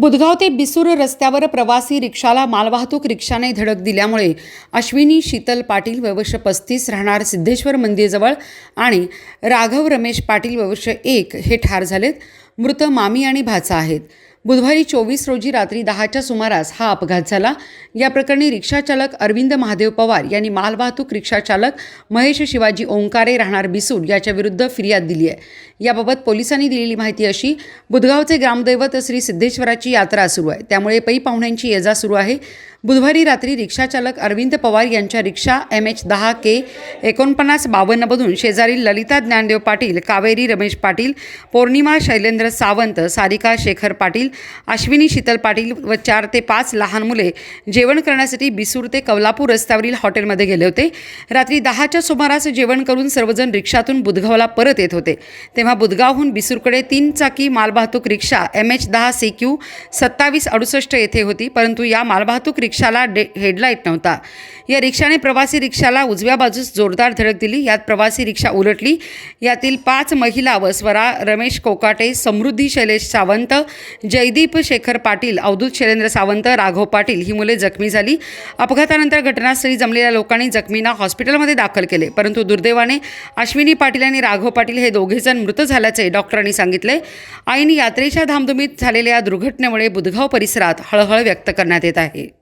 बुधगाव ते बिसूर रस्त्यावर प्रवासी रिक्षाला मालवाहतूक रिक्षाने धडक दिल्यामुळे अश्विनी शीतल पाटील वयवर्ष पस्तीस राहणार सिद्धेश्वर मंदिरजवळ आणि राघव रमेश पाटील वयवर्ष एक हे ठार झालेत. मृत मामी आणि भाचा आहेत. बुधवारी चोवीस रोजी रात्री दहाच्या सुमारास हा अपघात झाला. या प्रकरणी रिक्षाचालक अरविंद महादेव पवार यांनी मालवाहतूक रिक्षाचालक महेश शिवाजी ओंकारे राहणार बिसूड याच्याविरुद्ध फिर्याद दिली आहे. याबाबत पोलिसांनी दिलेली माहिती अशी बुधगावचे ग्रामदैवत श्री सिद्धेश्वराची यात्रा सुरू आहे. त्यामुळे पै पाहुण्यांची ये जा सुरू आहे. बुधवारी रात्री रिक्षाचालक अरविंद पवार यांच्या रिक्षा एम एच दहा के एकोणपन्नास बावन्नमधून शेजारील ललिता ज्ञानदेव पाटील कावेरी रमेश पाटील पौर्णिमा शैलेंद्र सावंत सारिका शेखर पाटील अश्विनी शीतल पाटील व चार ते पाच लहान मुले जेवण करण्यासाठी बिसूर ते कवलापूर रस्त्यावरील हॉटेलमध्ये गेले होते. रात्री दहाच्या सुमारास जेवण करून सर्वजण रिक्षातून बुधगावला परत येत होते. तेव्हा बुधगावहून बिसूरकडे तीन चाकी मालवाहतूक रिक्षा एम एच दहा सी क्यू सत्तावीस अडुसष्ट येथे होती परंतु या मालवाहतूक रिक्षाला डे हेडलाईट नव्हता. या रिक्षाने प्रवासी रिक्षाला उजव्या बाजूस जोरदार धडक दिली. यात प्रवासी रिक्षा उलटली. यातील पाच महिला व स्वरा रमेश कोकाटे समृद्धी शैलेश सावंत जयदीप शेखर पाटील अवधूत शैलेंद्र सावंत राघव पाटील ही मुले जखमी झाली. अपघातानंतर घटनास्थळी जमलेल्या लोकांनी जखमींना हॉस्पिटलमध्ये दाखल केले. परंतु दुर्दैवाने अश्विनी पाटील आणि राघव पाटील हे दोघेजण मृत झाल्याचे डॉक्टरांनी सांगितले. ऐन यात्रेच्या धामधुमीत झालेल्या या दुर्घटनेमुळे बुधगाव परिसरात हळहळ व्यक्त करण्यात येत आहे.